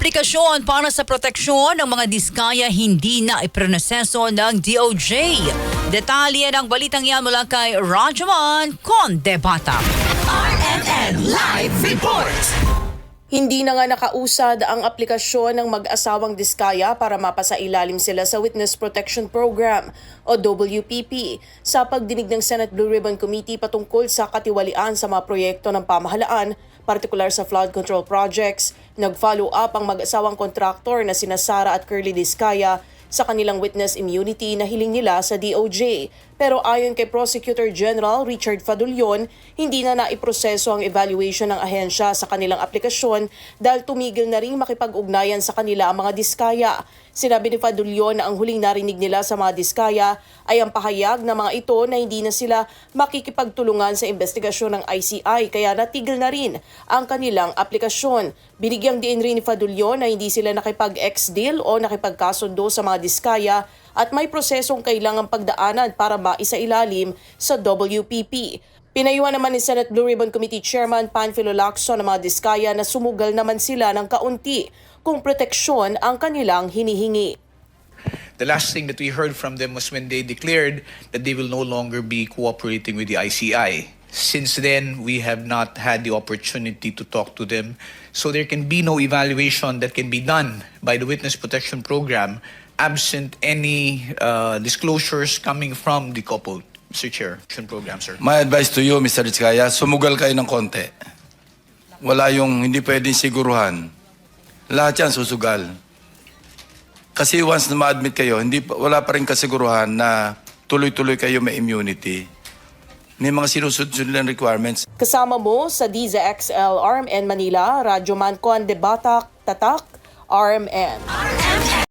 Aplikasyon para sa proteksyon ng mga diskaya hindi na iproseso ng DOJ. Detalye ng balitang yan mula kay Rajaman Condebata. RMN Live Report! Hindi na nga nakausad ang aplikasyon ng mag-asawang diskaya para mapasailalim sila sa Witness Protection Program o WPP sa pagdinig ng Senate Blue Ribbon Committee patungkol sa katiwalian sa mga proyekto ng pamahalaan, partikular sa flood control projects. Nag-follow up ang mag-asawang kontraktor na sina Sara at Curly Diskaya sa kanilang witness immunity na hiling nila sa DOJ. Pero ayon kay Prosecutor General Richard Fadulyon, hindi na naiproseso ang evaluation ng ahensya sa kanilang aplikasyon dahil tumigil na rin makipag-ugnayan sa kanila ang mga diskaya. Sinabi ni Fadulyon na ang huling narinig nila sa mga diskaya ay ang pahayag ng mga ito na hindi na sila makikipagtulungan sa investigasyon ng ICI kaya natigil na rin ang kanilang aplikasyon. Binigyang diin rin ni Fadulyon na hindi sila nakipag-ex-deal o nakipagkasundo sa mga diskaya at may prosesong kailangang pagdaanan para maisailalim sa WPP. Pinayuhan naman ni Senate Blue Ribbon Committee Chairman Panfilo Lacson ng mga diskaya na sumugal naman sila ng kaunti kung proteksyon ang kanilang hinihingi. The last thing that we heard from them was when they declared that they will no longer be cooperating with the ICI. Since then, we have not had the opportunity to talk to them. So there can be no evaluation that can be done by the Witness Protection Program absent any uh, disclosures coming from the couple. Mr. Chair, Program, sir. My advice to you, Mr. Rizkaya, sumugal kayo ng konti. Wala yung hindi pwedeng siguruhan. Lahat yan susugal. Kasi once na ma-admit kayo, hindi, pa- wala pa rin kasiguruhan na tuloy-tuloy kayo may immunity. May mga sinusunod lang requirements. Kasama mo sa DZXL RMN Manila, Radyo Man Conde Batak, Tatak, RMN. RMN